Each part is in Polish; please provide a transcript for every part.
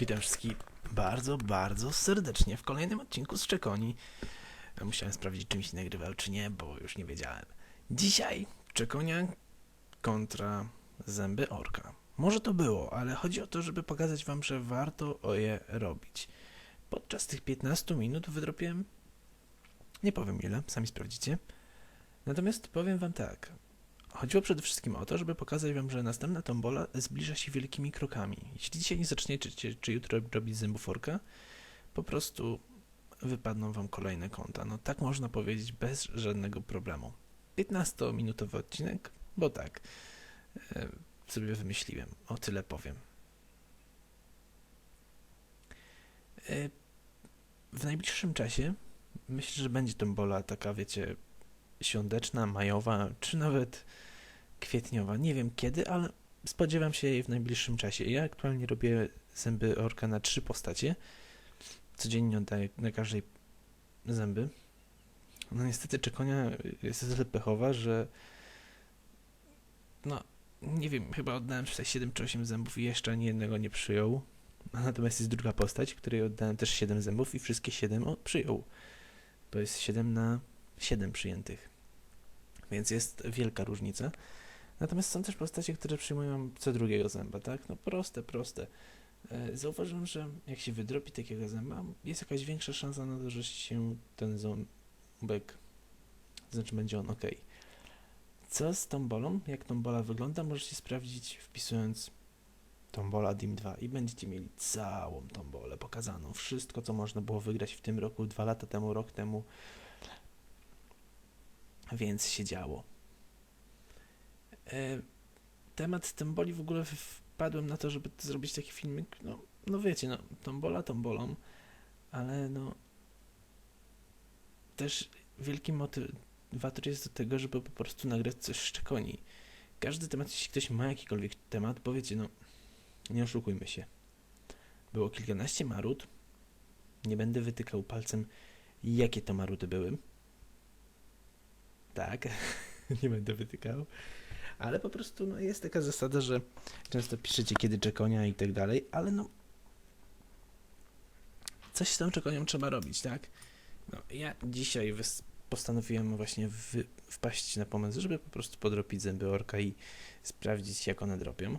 Witam wszystkich bardzo, bardzo serdecznie w kolejnym odcinku z Czekoni. Musiałem sprawdzić, czym się nagrywał, czy nie, bo już nie wiedziałem. Dzisiaj Czekonia kontra zęby orka. Może to było, ale chodzi o to, żeby pokazać wam, że warto je robić. Podczas tych 15 minut wydropiłem, nie powiem ile, sami sprawdzicie. Natomiast powiem wam tak. Chodziło przede wszystkim o to, żeby pokazać wam, że następna tombola zbliża się wielkimi krokami. Jeśli dzisiaj nie zaczniecie, czy, czy jutro robić zębuforka, po prostu wypadną wam kolejne konta. No tak można powiedzieć bez żadnego problemu. 15-minutowy odcinek, bo tak, e, sobie wymyśliłem. O tyle powiem. E, w najbliższym czasie myślę, że będzie tombola taka, wiecie, świąteczna, majowa, czy nawet kwietniowa. Nie wiem kiedy, ale spodziewam się jej w najbliższym czasie. Ja aktualnie robię zęby orka na trzy postacie. Codziennie oddaję na każdej zęby. No niestety czekonia jest tyle pechowa, że no nie wiem, chyba oddałem tutaj 7 czy 8 zębów i jeszcze ani jednego nie przyjął. Natomiast jest druga postać, której oddałem też 7 zębów i wszystkie 7 o, przyjął. To jest 7 na 7 przyjętych. Więc jest wielka różnica. Natomiast są też postacie, które przyjmują co drugiego zęba, tak? No proste, proste. E, Zauważyłem, że jak się wydropi takiego zęba, jest jakaś większa szansa na to, że się ten ząbek, znaczy będzie on ok. Co z tą bolą? Jak tą bola wygląda, możecie sprawdzić wpisując tombola DIM 2 i będziecie mieli całą tą bolę pokazaną. Wszystko, co można było wygrać w tym roku, dwa lata temu, rok temu, więc się działo. E, temat Tomboli w ogóle wpadłem na to, żeby zrobić taki filmik, no, no wiecie, no, Tombola Tombolą, ale no też wielki motywator jest do tego, żeby po prostu nagrać coś z czekoni. Każdy temat, jeśli ktoś ma jakikolwiek temat, powiecie, no nie oszukujmy się. Było kilkanaście marut, nie będę wytykał palcem, jakie to maruty były, tak, nie będę wytykał. Ale po prostu no, jest taka zasada, że często piszecie kiedy czekonia i tak dalej, ale no coś z tą czekonią trzeba robić, tak? No, ja dzisiaj postanowiłem właśnie wpaść na pomysł, żeby po prostu podropić zęby orka i sprawdzić jak one dropią.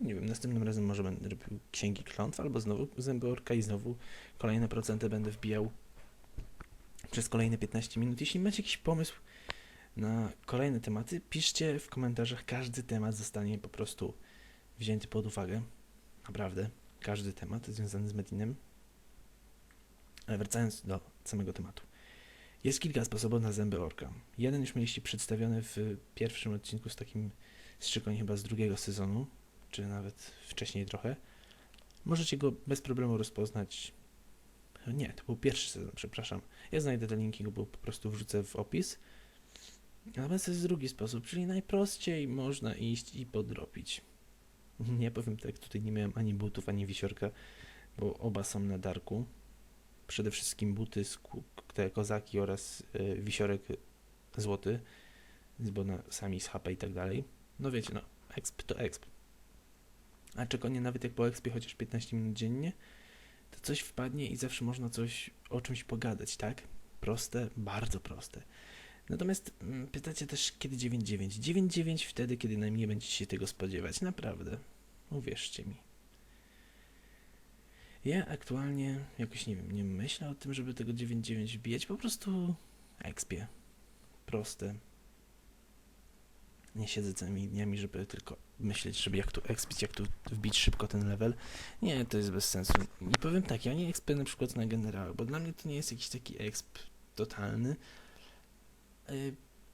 Nie wiem, następnym razem może będę robił księgi klątw albo znowu zęby orka i znowu kolejne procenty będę wbijał przez kolejne 15 minut. Jeśli macie jakiś pomysł, na kolejne tematy, piszcie w komentarzach. Każdy temat zostanie po prostu wzięty pod uwagę. Naprawdę. Każdy temat związany z Medinem. Ale wracając do samego tematu. Jest kilka sposobów na zęby orka. Jeden już mieliście przedstawiony w pierwszym odcinku z takim strzykoniem chyba z drugiego sezonu, czy nawet wcześniej trochę. Możecie go bez problemu rozpoznać. Nie, to był pierwszy sezon, przepraszam. Ja znajdę te linki, bo po prostu wrzucę w opis. Natomiast jest drugi sposób, czyli najprościej można iść i podrobić. Nie powiem tak, tutaj nie miałem ani butów, ani wisiorka, bo oba są na darku. Przede wszystkim buty, te kozaki oraz y, wisiorek złoty, bo na, sami z HP i tak dalej. No wiecie, no, exp to exp. A nie nawet jak po expie chociaż 15 minut dziennie, to coś wpadnie i zawsze można coś o czymś pogadać, tak? Proste, bardzo proste. Natomiast mm, pytacie też, kiedy 9.9? 9.9 wtedy, kiedy najmniej będziecie się tego spodziewać. Naprawdę. Uwierzcie mi. Ja aktualnie jakoś nie wiem, nie myślę o tym, żeby tego 9.9 wbijać. Po prostu ekspię. Proste. Nie siedzę całymi dniami, żeby tylko myśleć, żeby jak tu expić, jak tu wbić szybko ten level. Nie, to jest bez sensu. I powiem tak, ja nie expię na przykład na generał, bo dla mnie to nie jest jakiś taki exp totalny,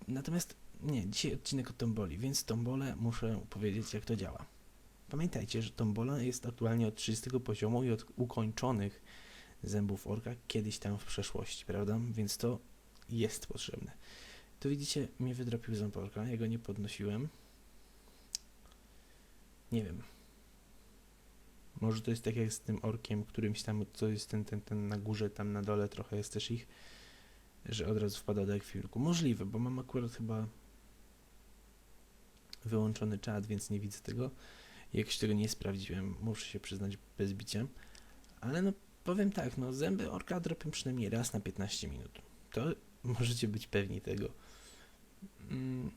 natomiast nie, dzisiaj odcinek o tomboli, więc tombolę muszę powiedzieć, jak to działa. Pamiętajcie, że tombola jest aktualnie od 30 poziomu i od ukończonych zębów orka kiedyś tam w przeszłości, prawda? Więc to jest potrzebne. Tu widzicie, mnie wydropił ząb orka, ja go nie podnosiłem. Nie wiem. Może to jest tak jak z tym orkiem, którymś tam, co jest ten, ten, ten na górze, tam na dole trochę jest też ich że od razu wpada do ekwipunku. Możliwe, bo mam akurat chyba wyłączony czat, więc nie widzę tego. Jakoś tego nie sprawdziłem, muszę się przyznać bez bicia. Ale no powiem tak, no zęby orka dropią przynajmniej raz na 15 minut. To możecie być pewni tego. Mm.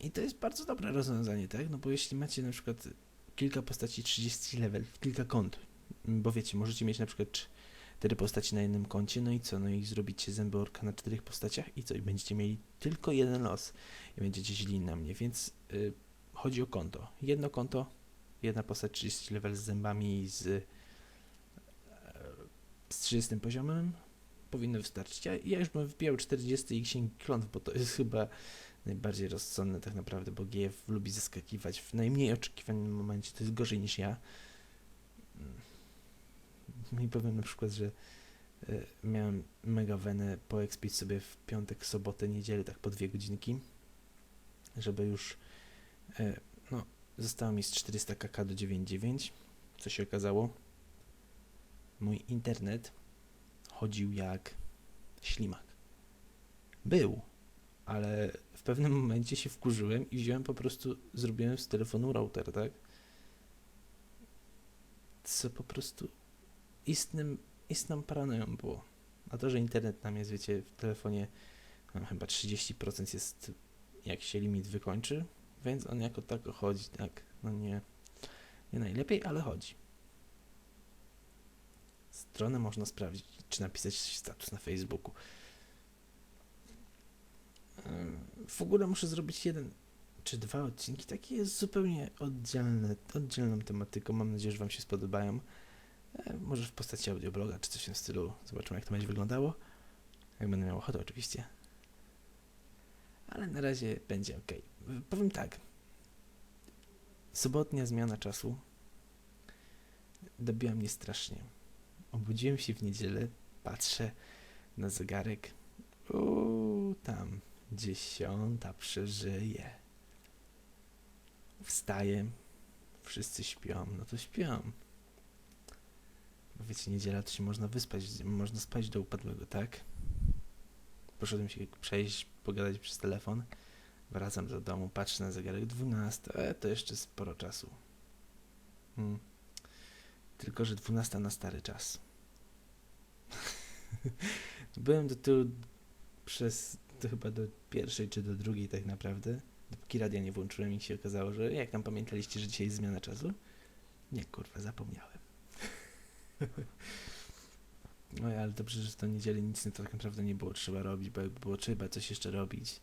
I to jest bardzo dobre rozwiązanie, tak? No bo jeśli macie na przykład kilka postaci 30 level, kilka kont, bo wiecie, możecie mieć na przykład cztery postaci na jednym koncie, no i co? No i zrobicie zęby orka na czterech postaciach i co? I będziecie mieli tylko jeden los i będziecie źli na mnie, więc y, chodzi o konto. Jedno konto, jedna postać 30 level z zębami z, e, z 30 poziomem powinno wystarczyć. Ja, ja już bym wbijał 40 i księgi klątw, bo to jest chyba najbardziej rozsądne tak naprawdę, bo GF lubi zaskakiwać w najmniej oczekiwanym momencie, to jest gorzej niż ja. I powiem na przykład, że e, miałem mega wenę poekspić sobie w piątek, sobotę, niedzielę, tak po dwie godzinki, żeby już e, no, zostało mi z 400 kk do 9,9. Co się okazało? Mój internet chodził jak ślimak. Był, ale w pewnym momencie się wkurzyłem i wziąłem po prostu, zrobiłem z telefonu router, tak? Co po prostu istnym, istną paranoją było. A to, że internet nam jest, wiecie, w telefonie mam chyba 30% jest, jak się limit wykończy, więc on jako tako chodzi, tak, no nie, nie najlepiej, ale chodzi. Stronę można sprawdzić, czy napisać status na Facebooku. W ogóle muszę zrobić jeden czy dwa odcinki, takie zupełnie oddzielne, oddzielną tematyką. Mam nadzieję, że Wam się spodobają. E, może w postaci audiobloga, czy coś w tym stylu. Zobaczymy, jak to będzie wyglądało. Jak będę miał ochotę, oczywiście. Ale na razie będzie ok. Powiem tak. Sobotnia zmiana czasu dobiła mnie strasznie. Obudziłem się w niedzielę, patrzę na zegarek. Uuu, tam dziesiąta przeżyje. Wstaję, wszyscy śpią, no to śpią. Wiecie, niedziela to się można wyspać, można spać do upadłego, tak? Poszedłem się przejść, pogadać przez telefon. Wracam do domu, patrzę na zegarek 12, e, to jeszcze sporo czasu. Hmm. Tylko, że 12 na stary czas. Byłem do tyłu przez to chyba do pierwszej czy do drugiej tak naprawdę. Dopóki radia nie włączyłem i się okazało, że jak tam pamiętaliście, że dzisiaj jest zmiana czasu? Nie, kurwa, zapomniałem. No ale dobrze, że tą niedzielę nic to tak naprawdę nie było trzeba robić, bo jakby było trzeba coś jeszcze robić,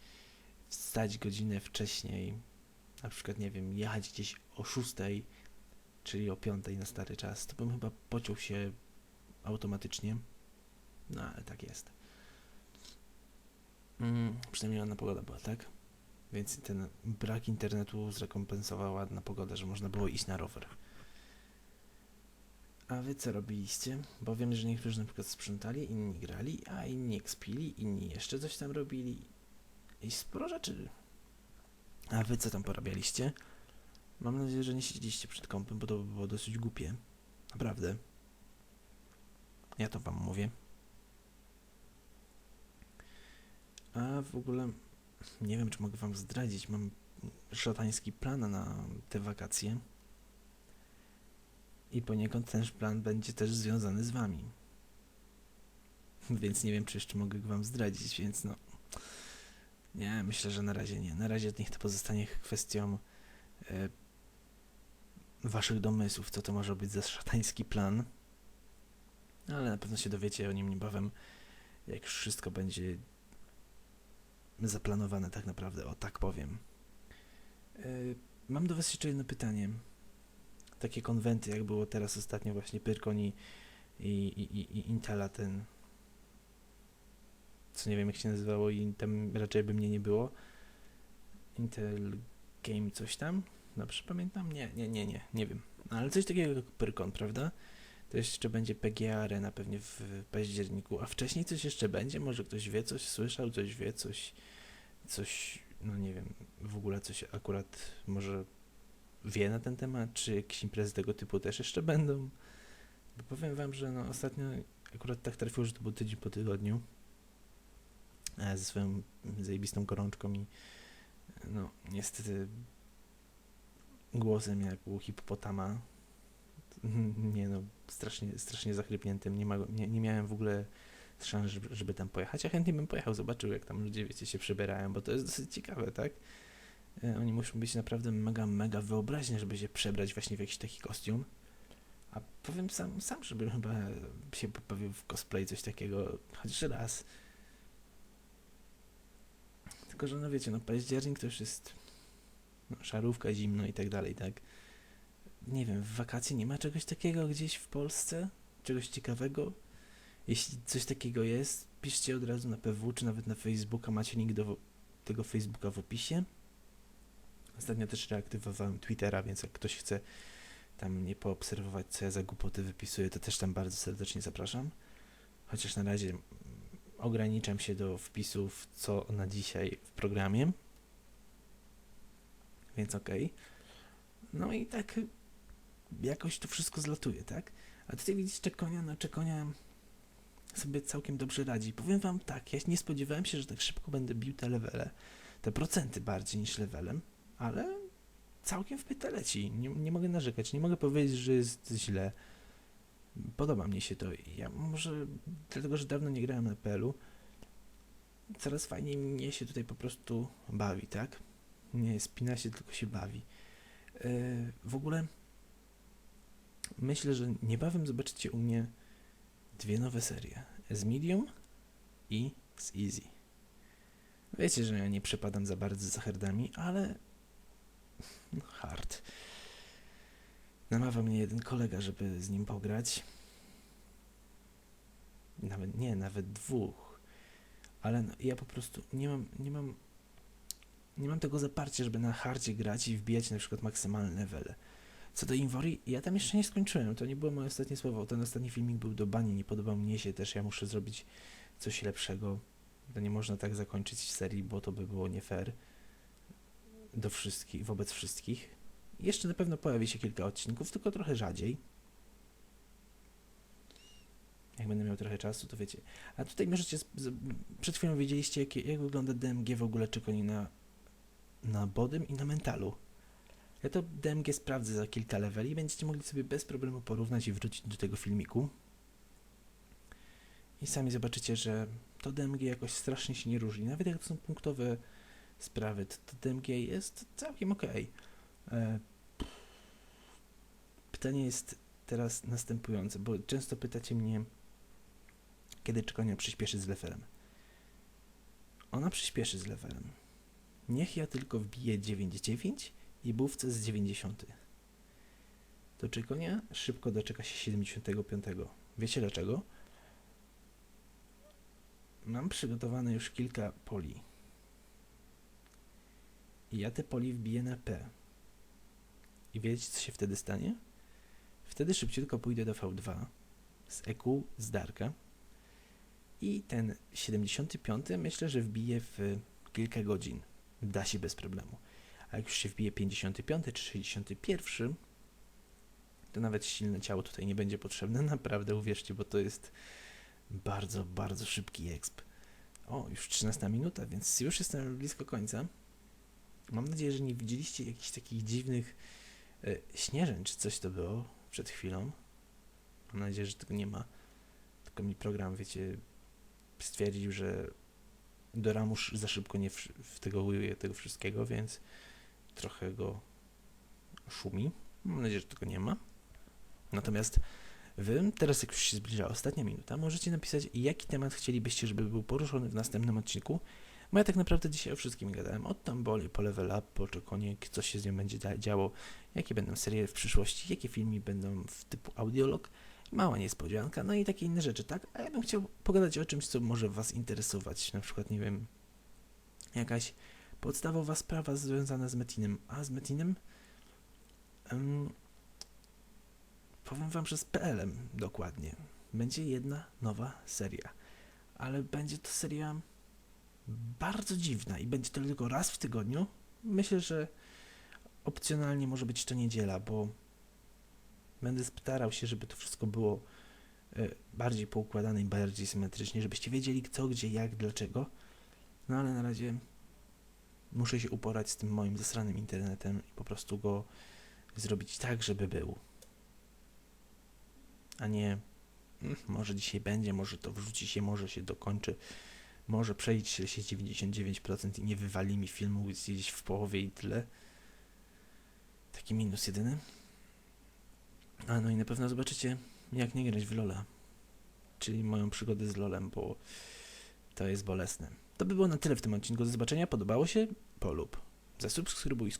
wstać godzinę wcześniej, na przykład, nie wiem, jechać gdzieś o 6, czyli o 5 na stary czas, to bym chyba pociął się automatycznie. No ale tak jest. Mm, przynajmniej ładna pogoda była, tak? Więc ten brak internetu zrekompensowała ładna pogoda, że można było iść na rower. A wy co robiliście? Bo wiem, że niektórzy na przykład sprzątali, inni grali, a inni ekspili, inni jeszcze coś tam robili. I sporo rzeczy. A wy co tam porabialiście? Mam nadzieję, że nie siedzieliście przed kąpem, bo to by było dosyć głupie. Naprawdę. Ja to wam mówię. A w ogóle nie wiem, czy mogę wam zdradzić. Mam szatański plan na te wakacje. I poniekąd ten plan będzie też związany z wami. Więc nie wiem, czy jeszcze mogę wam zdradzić, więc no. Nie, myślę, że na razie nie. Na razie niech to pozostanie kwestią e, waszych domysłów, co to może być za szatański plan. Ale na pewno się dowiecie o nim niebawem, jak już wszystko będzie zaplanowane tak naprawdę, o tak powiem. E, mam do was jeszcze jedno pytanie takie konwenty, jak było teraz ostatnio właśnie Pyrkon i, i, i, i Intela ten co nie wiem jak się nazywało i tam raczej by mnie nie było. Intel Game coś tam? Dobrze pamiętam? Nie, nie, nie, nie, nie wiem. Ale coś takiego jak Pyrkon, prawda? To jeszcze będzie PGA Arena pewnie w październiku, a wcześniej coś jeszcze będzie? Może ktoś wie, coś słyszał, coś wie, coś, coś, no nie wiem, w ogóle coś akurat może wie na ten temat, czy jakieś imprezy tego typu też jeszcze będą. Bo powiem wam, że no ostatnio akurat tak trafiło, że to był tydzień po tygodniu e, ze swoją zajebistą gorączką i no niestety głosem jak u hipopotama Nie no, strasznie, strasznie zachrypniętym. Nie, ma, nie, nie miałem w ogóle szans, żeby, żeby tam pojechać. A chętnie bym pojechał, zobaczył jak tam ludzie, wiecie, się przebierają, bo to jest dosyć ciekawe, tak? E, Oni muszą być naprawdę mega, mega wyobraźni, żeby się przebrać właśnie w jakiś taki kostium. A powiem sam, sam żeby chyba się pobawił w cosplay, coś takiego, chociaż raz. Tylko, że no wiecie, no październik to już jest no, szarówka, zimno i tak dalej, tak? Nie wiem, w wakacje nie ma czegoś takiego gdzieś w Polsce? Czegoś ciekawego? Jeśli coś takiego jest, piszcie od razu na PW, czy nawet na Facebooka, macie link do tego Facebooka w opisie. Ostatnio też reaktywowałem Twittera, więc jak ktoś chce tam mnie poobserwować, co ja za głupoty wypisuję, to też tam bardzo serdecznie zapraszam. Chociaż na razie ograniczam się do wpisów, co na dzisiaj w programie. Więc okej. No i tak jakoś to wszystko zlatuje, tak? A tutaj widzisz Czekonia, no Czekonia sobie całkiem dobrze radzi. Powiem wam tak, ja nie spodziewałem się, że tak szybko będę bił te levele, te procenty bardziej niż levelem, ale całkiem w pyta leci. Nie, nie mogę narzekać, nie mogę powiedzieć, że jest źle. Podoba mi się to. Ja może dlatego, że dawno nie grałem na PL-u, coraz fajniej mnie się tutaj po prostu bawi, tak? Nie spina się, tylko się bawi. Yy, w ogóle myślę, że niebawem zobaczycie u mnie dwie nowe serie. Z Medium i z Easy. Wiecie, że ja nie przepadam za bardzo za hardami, ale hard. Namawia mnie jeden kolega, żeby z nim pograć. Nawet nie, nawet dwóch. Ale no, ja po prostu nie mam, nie mam, nie mam tego zaparcia, żeby na hardzie grać i wbijać na przykład maksymalne levele. Co do Inwori, ja tam jeszcze nie skończyłem. To nie było moje ostatnie słowo. Ten ostatni filmik był do bani, nie podobał mnie się też. Ja muszę zrobić coś lepszego. To nie można tak zakończyć serii, bo to by było nie fair do wszystkich, wobec wszystkich. Jeszcze na pewno pojawi się kilka odcinków, tylko trochę rzadziej. Jak będę miał trochę czasu, to wiecie. A tutaj możecie. Przed chwilą wiedzieliście, jak, jak wygląda DMG w ogóle czekoni na, na bodym i na mentalu. Ja to DMG sprawdzę za kilka leveli i będziecie mogli sobie bez problemu porównać i wrócić do tego filmiku. I sami zobaczycie, że to DMG jakoś strasznie się nie różni. Nawet jak to są punktowe sprawy, to, to DMG jest całkiem ok. E, pytanie jest teraz następujące, bo często pytacie mnie, kiedy czekania przyspieszy z levelem. Ona przyspieszy z levelem. Niech ja tylko wbiję 9.9 i bówce z 90. To Czykonia szybko doczeka się 75. Wiecie dlaczego? Mam przygotowane już kilka poli. I ja te poli wbiję na P. I wiecie, co się wtedy stanie? Wtedy szybciutko pójdę do V2 z EQ z Darka i ten 75 myślę, że wbiję w kilka godzin. Da się bez problemu. A jak już się wbije 55 czy 61, to nawet silne ciało tutaj nie będzie potrzebne. Naprawdę uwierzcie, bo to jest bardzo, bardzo szybki exp. O, już 13 minuta, więc już jestem blisko końca. Mam nadzieję, że nie widzieliście jakichś takich dziwnych e, śnieżeń, czy coś to było przed chwilą. Mam nadzieję, że tego nie ma. Tylko mi program, wiecie, stwierdził, że do ramu sz- za szybko nie wsz- wtegowuje tego wszystkiego, więc trochę go szumi. Mam nadzieję, że tego nie ma. Natomiast wy, teraz jak już się zbliża ostatnia minuta, możecie napisać, jaki temat chcielibyście, żeby był poruszony w następnym odcinku. Bo ja tak naprawdę dzisiaj o wszystkim gadałem. Od Tamboli, po Level Up, po Czekonie, co się z nią będzie działo, jakie będą serie w przyszłości, jakie filmy będą w typu audiolog, mała niespodzianka, no i takie inne rzeczy, tak? A ja bym chciał pogadać o czymś, co może Was interesować, na przykład, nie wiem, jakaś podstawowa sprawa związana z Metinem. A z Metinem? Em, powiem Wam, że z PL-em dokładnie. Będzie jedna nowa seria, ale będzie to seria bardzo dziwna i będzie to tylko raz w tygodniu. Myślę, że opcjonalnie może być to niedziela, bo będę starał się, żeby to wszystko było e, bardziej poukładane i bardziej symetrycznie, żebyście wiedzieli co, gdzie, jak, dlaczego. No ale na razie muszę się uporać z tym moim zasranym internetem i po prostu go zrobić tak, żeby był. a nie "Mm, może dzisiaj będzie, może to wrzuci się, może się dokończy, może przejdzie się 99% i nie wywali mi filmu gdzieś w połowie i tyle. Taki minus jedyny. A no i na pewno zobaczycie, jak nie grać w Lola. Czyli moją przygodę z Lolem, bo to jest bolesne. To by było na tyle w tym odcinku. Do zobaczenia. Podobało się? Polub. Zasubskrybuj i skomentuj.